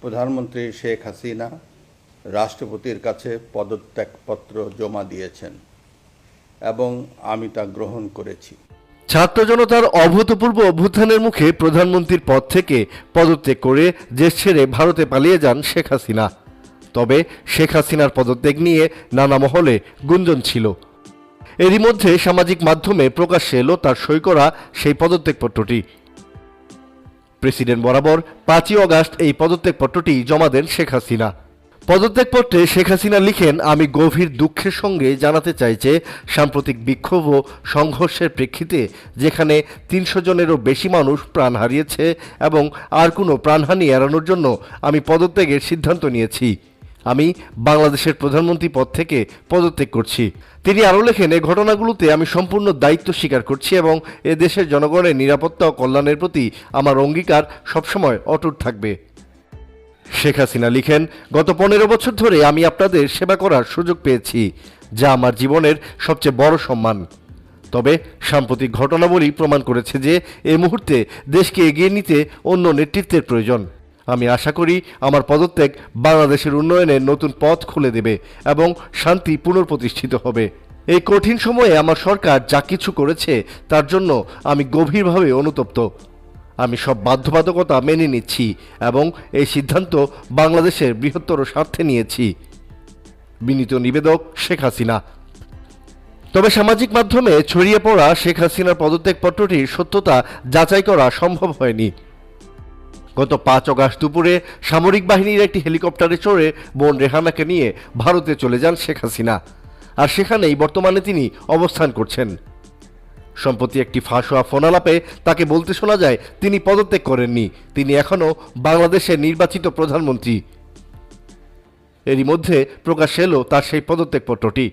প্রধানমন্ত্রী শেখ হাসিনা রাষ্ট্রপতির কাছে পদত্যাগপত্র জমা দিয়েছেন এবং আমি তা গ্রহণ করেছি। ছাত্র জনতার অভূতপূর্ব অভ্যুত্থানের মুখে প্রধানমন্ত্রীর পদ থেকে পদত্যাগ করে দেশ ছেড়ে ভারতে পালিয়ে যান শেখ হাসিনা। তবে শেখ হাসিনার পদত্যাগ নিয়ে নানা মহলে গুঞ্জন ছিল। এরই মধ্যে সামাজিক মাধ্যমে প্রকাশ্যে এলো তার সই করা সেই পদত্যাগপত্রটি। প্রেসিডেন্ট বরাবর পাঁচই অগাস্ট এই পদত্যাগপত্রটি জমা দেন শেখ হাসিনা। পদত্যাগপত্রে শেখ হাসিনা লিখেন, আমি গভীর দুঃখের সঙ্গে জানাতে চাইছে সাম্প্রতিক বিক্ষোভ ও সংঘর্ষের প্রেক্ষিতে যেখানে তিনশো জনেরও বেশি মানুষ প্রাণ হারিয়েছে এবং আর কোনো প্রাণহানি এড়ানোর জন্য আমি পদত্যাগের সিদ্ধান্ত নিয়েছি। আমি বাংলাদেশের প্রধানমন্ত্রী পদ থেকে পদত্যাগ করছি। তিনি আরও লেখেন এই ঘটনাগুলোতে আমি সম্পূর্ণ দায়িত্ব স্বীকার করছি এবং এ দেশের জনগণের নিরাপত্তা ও কল্যাণের প্রতি আমার অঙ্গীকার সবসময় অটুট থাকবে। শেখ হাসিনা লিখেন, গত পনেরো বছর ধরে আমি আপনাদের সেবা করার সুযোগ পেয়েছি, যা আমার জীবনের সবচেয়ে বড় সম্মান। তবে সাম্প্রতিক ঘটনাবলী প্রমাণ করেছে যে এই মুহূর্তে দেশকে এগিয়ে নিতে অন্য নেতৃত্বের প্রয়োজন। আমি আশা করি আমার পদত্যাগ বাংলাদেশের উন্নয়নের নতুন পথ খুলে দেবে এবং শান্তি পুনঃপ্রতিষ্ঠিত হবে। এই কঠিন সময়ে আমার সরকার যা কিছু করেছে, তার জন্য আমি গভীরভাবে অনুতপ্ত। আমি সব বাধ্যবাধকতা মেনে নিচ্ছি এবং এই সিদ্ধান্ত বাংলাদেশের বৃহত্তর স্বার্থে নিয়েছি। বিনীত নিবেদক শেখ হাসিনা। তবে সামাজিক মাধ্যমে ছড়িয়ে পড়া শেখ হাসিনার পদত্যাগ পদত্যাগপত্রটির সত্যতা যাচাই করা সম্ভব হয়নি। গত পাঁচ অগাস্ট দুপুরে সামরিক বাহিনীর একটি হেলিকপ্টারে চড়ে বোন রেহানাকে নিয়ে ভারতে চলে যান শেখ হাসিনা। আর সেখানেই বর্তমানে তিনি অবস্থান করছেন। সম্প্রতি একটি ফাঁস হওয়া ফোনালাপে তাকে বলতে শোনা যায়, তিনি পদত্যাগ করেননি। তিনি এখনও বাংলাদেশের নির্বাচিত প্রধানমন্ত্রী। এরই মধ্যে প্রকাশ এলো তার সেই পদত্যাগপত্রটি।